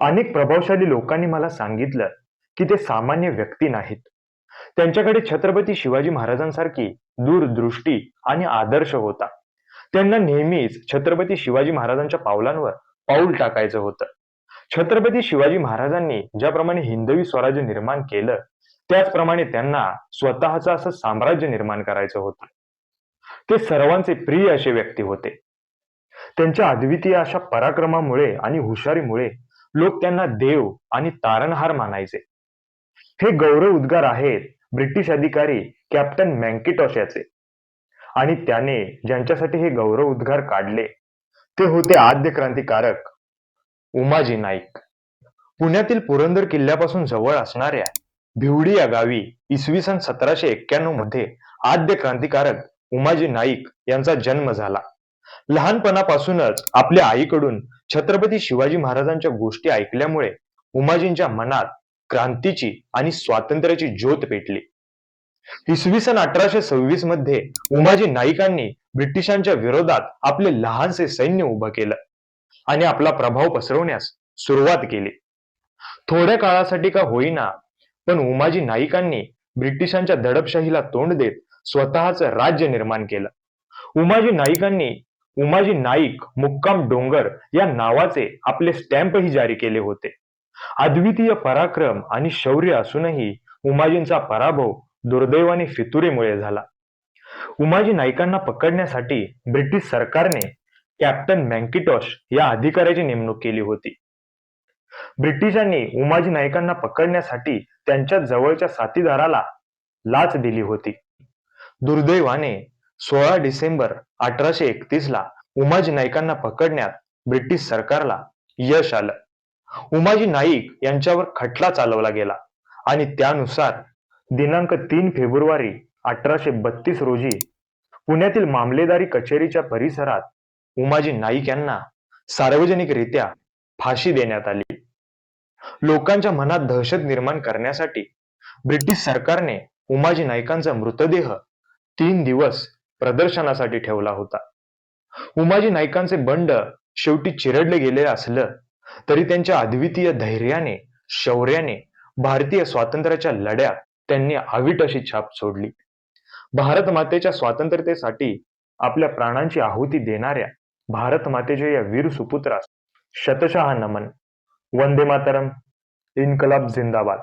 अनेक प्रभावशाली लोकांनी मला सांगितलं की ते सामान्य व्यक्ती नाहीत. त्यांच्याकडे छत्रपती शिवाजी महाराजांसारखी दूरदृष्टी आणि आदर्श होता. त्यांना नेहमीच छत्रपती शिवाजी महाराजांच्या पावलांवर पाऊल टाकायचं होतं. छत्रपती शिवाजी महाराजांनी ज्याप्रमाणे हिंदवी स्वराज्य निर्माण केलं त्याचप्रमाणे त्यांना स्वतःचं असं साम्राज्य निर्माण करायचं होतं. ते सर्वांचे प्रिय असे व्यक्ती होते. त्यांच्या अद्वितीय अशा पराक्रमामुळे आणि हुशारीमुळे लोक त्यांना देव आणि तारणहार मानायचे. हे गौरव उद्गार आहेत ब्रिटिश अधिकारी कॅप्टन मँकिटॉश याचे आणि त्याने ज्यांच्यासाठी हे गौरव उद्गार काढले ते होते आद्य क्रांतिकारक उमाजी नाईक. पुण्यातील पुरंदर किल्ल्यापासून जवळ असणाऱ्या भिवडी या गावी इसवी सन सतराशे एक्क्याण्णवमध्ये आद्य क्रांतिकारक उमाजी नाईक यांचा जन्म झाला. लहानपणापासूनच आपल्या आईकडून छत्रपती शिवाजी महाराजांच्या गोष्टी ऐकल्यामुळे उमाजींच्या मनात क्रांतीची आणि स्वातंत्र्याची ज्योत पेटली. इसवी सन अठराशे सव्वीसमध्ये उमाजी नाईकांनी ब्रिटिशांच्या विरोधात आपले लहानसे सैन्य उभं केलं आणि आपला प्रभाव पसरवण्यास सुरुवात केली. थोड्या काळासाठी का होईना पण उमाजी नाईकांनी ब्रिटिशांच्या दडपशाहीला तोंड देत स्वतःच राज्य निर्माण केलं. उमाजी नाईकांनी उमाजी नाईक मुक्काम डोंगर या नावाचे आपले स्टॅम्पही जारी केले होते. अद्वितीय पराक्रम आणि शौर्य असूनही उमाजींचा पराभव दुर्दैवाने फितुरीमुळे झाला. उमाजी नाईकांना पकडण्यासाठी ब्रिटिश सरकारने कॅप्टन मँकिटॉश या अधिकाऱ्याची नेमणूक केली होती. ब्रिटिशांनी उमाजी नाईकांना पकडण्यासाठी त्यांच्या जवळच्या साथीदाराला लाच दिली होती. दुर्दैवाने सोळा डिसेंबर अठराशे एकतीस ला उमाजी नाईकांना पकडण्यात ब्रिटिश सरकारला यश आलं. उमाजी नाईक यांच्यावर खटला चालवला गेला आणि त्यानुसार दिनांक तीन फेब्रुवारी अठराशे बत्तीस रोजी पुण्यातील मामलेदारी कचेरीच्या परिसरात उमाजी नाईक यांना सार्वजनिकरित्या फाशी देण्यात आली. लोकांच्या मनात दहशत निर्माण करण्यासाठी ब्रिटिश सरकारने उमाजी नाईकांचा मृतदेह तीन दिवस प्रदर्शनासाठी ठेवला होता. उमाजी नाईकांचे बंड शेवटी चिरडले गेले असलं तरी त्यांच्या अद्वितीय धैर्याने शौर्याने भारतीय स्वातंत्र्याच्या लढ्यात त्यांनी आवीट अशी छाप सोडली. भारत मातेच्या स्वातंत्र्यतेसाठी आपल्या प्राणांची आहुती देणाऱ्या भारत मातेच्या या वीर सुपुत्रास शतशहा नमन. वंदे मातरम. इन्कलाब जिंदाबाद.